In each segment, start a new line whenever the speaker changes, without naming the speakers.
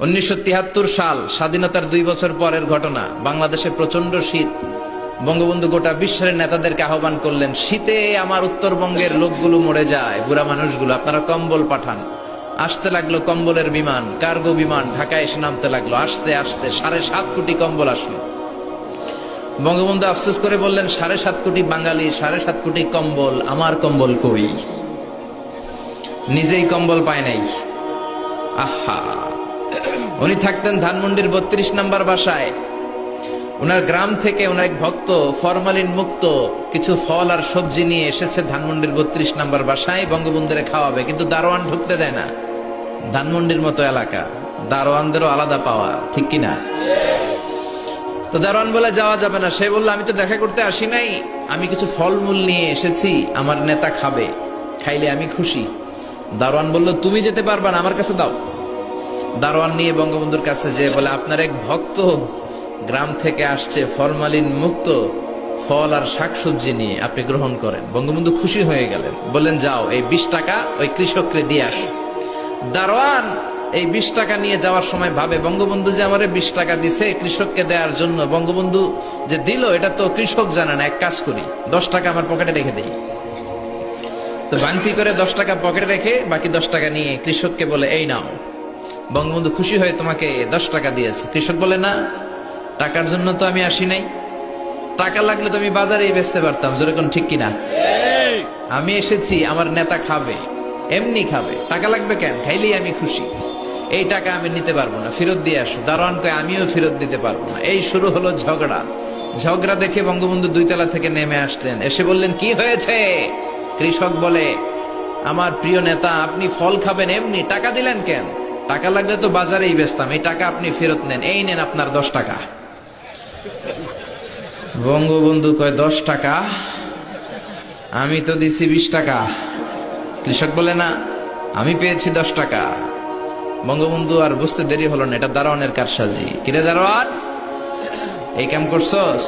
উনিশশো তিয়াত্তর সাল স্বাধীনতার দুই বছর পরের ঘটনা, বাংলাদেশে প্রচণ্ড শীত। বঙ্গবন্ধু গোটা বিশ্বের নেতাদেরকে আহ্বান করলেন, শীতে আমার উত্তরবঙ্গের লোকগুলো মরে যায়, বুড়া মানুষগুলো, আপনারা কম্বল পাঠান। আসতে লাগল কম্বলের বিমান, কার্গো বিমান, ঢাকায় এসে নামতে লাগল। আসতে আসতে সাড়ে সাত কোটি কম্বল আসলো। বঙ্গবন্ধু আফসোস করে বললেন, সাড়ে সাত কোটি বাঙালি, সাড়ে সাত কোটি কম্বল, আমার কম্বল কই? নিজেই কম্বল পায় নাই। আহা! উনি থাকতেন ধানমন্ডির বত্রিশ নাম্বার বাসায়। ওনার গ্রাম থেকে ওনার এক ভক্ত ফরমালিন মুক্ত কিছু ফল আর সবজি নিয়ে এসেছে ধানমন্ডির বত্রিশ নাম্বার বাসায়, বঙ্গবন্ধুরে খাওয়াবে, কিন্তু দারোয়ান ঢুকতে দেয় না। ধানমন্ডির মতো এলাকা, দারোয়ানদেরও আলাদা পাওয়া, ঠিক কিনা তো দারোয়ান বলে, যাওয়া যাবে না। সে বলল, আমি তো দেখা করতে আসি নাই। আমি কিছু ফলমূল নিয়ে এসেছি, আমার নেতা খাবে, খাইলে আমি খুশি। দারোয়ান বলল, তুমি যেতে পারবা না, আমার কাছে দাও। দারোয়ান নিয়ে বঙ্গবন্ধুর কাছে যে বলে, আপনার এক ভক্ত গ্রাম থেকে আসছে, ফরমালিন মুক্ত ফল আর শাকসবজি নিয়ে আপনি গ্রহণ করেন। বঙ্গবন্ধু খুশি হয়ে গেলেন। বললেন, যাও, এই বিশ টাকা ওই কৃষককে দিয়ে আস। দারোয়ান এই বিশ টাকা নিয়ে যাওয়ার সময় ভাবে, বঙ্গবন্ধু যে আমারে বিশ টাকা দিছে কৃষককে দেওয়ার জন্য, বঙ্গবন্ধু যে দিল, এটা তো কৃষক জানে না, এক কাজ করি, দশ টাকা আমার পকেটে রেখে দেই। তো বাংতি করে দশ টাকা পকেটে রেখে বাকি দশ টাকা নিয়ে কৃষককে বলে, এই নাও বঙ্গবন্ধু খুশি হয়ে তোমাকে দশ টাকা দিয়েছে। কৃষক বলে, না, টাকার জন্য তো আমি আসি নাই। টাকা লাগলে তো আমি বাজারেই বেচতে পারতাম। যেরকম ঠিক কিনা? আমি এসেছি, আমার নেতা খাবে, এমনি খাবে। টাকা লাগবে কেন? খাইলেই আমি খুশি। এই টাকা আমি নিতে পারব না। ফেরত দিয়ে আসো। দারোয়ান কয়, আমিও ফেরত দিতে পারব না। এই শুরু হলো ঝগড়া। ঝগড়া দেখে বঙ্গবন্ধু দুইতলা থেকে নেমে আসলেন। এসে বললেন, কি হয়েছে? কৃষক বলে, আমার প্রিয় নেতা, আপনি ফল খাবেন এমনি। টাকা দিলেন কেন? টাকা লাগলে তো বাজারেই বেচতাম। এই টাকা আপনি ফেরত নেন। এই নেন আপনার দশ টাকা। বঙ্গবন্ধু কয়, দশ টাকা? আমি তো দিছি বিশ টাকা। কৃষক বলে, না, আমি পেয়েছি দশ টাকা। বঙ্গবন্ধু, আর বুঝতে দেরি হলো না, এটা দারোয়ানের কারসাজি। কিরে দারোয়ান, এই কাম করছস?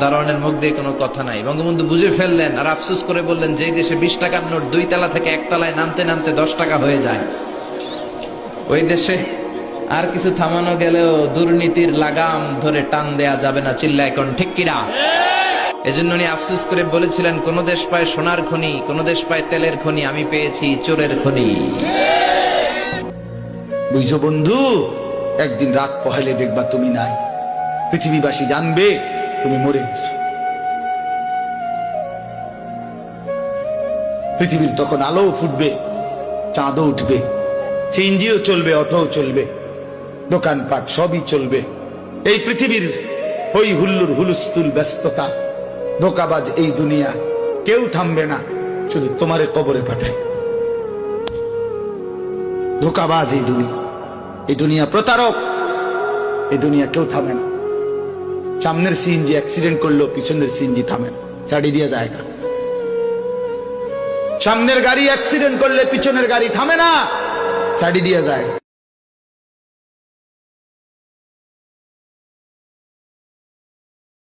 দারোয়ানের মুখ দিয়ে কোনো কথা নাই। বঙ্গবন্ধু বুঝে ফেললেন আর আফসোস করে বললেন, যেই দেশে বিশ টাকার নোট দুই তলা থেকে এক তলায় নামতে নামতে দশ টাকা হয়ে যায়। ওই দেশে আর কিছু থামানো গেলেও দুর্নীতির লাগাম ধরে টান দেয়া যাবে না চিল্লা এখন ঠিক কিনা? এজন্য উনি আফসোস করে বলেছিলেন, কোন দেশ পায় সোনার খনি, কোন দেশ পায় তেলের খনি, আমি পেয়েছি চোরের খনি।
বুঝছ বন্ধু? একদিন রাত পহেলে দেখবা তুমি নাই। পৃথিবীবাসী জানবে তুমি মরে গেছো। পৃথিবীর তখন আলো ফুটবে, চাঁদও উঠবে। সিএনজিও চলবে, অটোও চলবে, দোকানপাট সবই চলবে। এই পৃথিবীর হই হুল্লুর হুলুস্তুল ব্যস্ততা, ধোকাবাজ এই দুনিয়া, কেউ থামবে না, শুধু তোমারে কবরে পাঠায় ধোকাবাজ এই দুনিয়া এই দুনিয়া প্রতারক, এই দুনিয়া কেউ থামে না। সামনের সিএনজি অ্যাক্সিডেন্ট করল, পিছনের সিএনজি থামে না, ছাড়ি দিয়ে যায় না। সামনের গাড়ি অ্যাক্সিডেন্ট করলে, পিছনের গাড়ি থামে না। ছাড়ি দিয়ে যায়।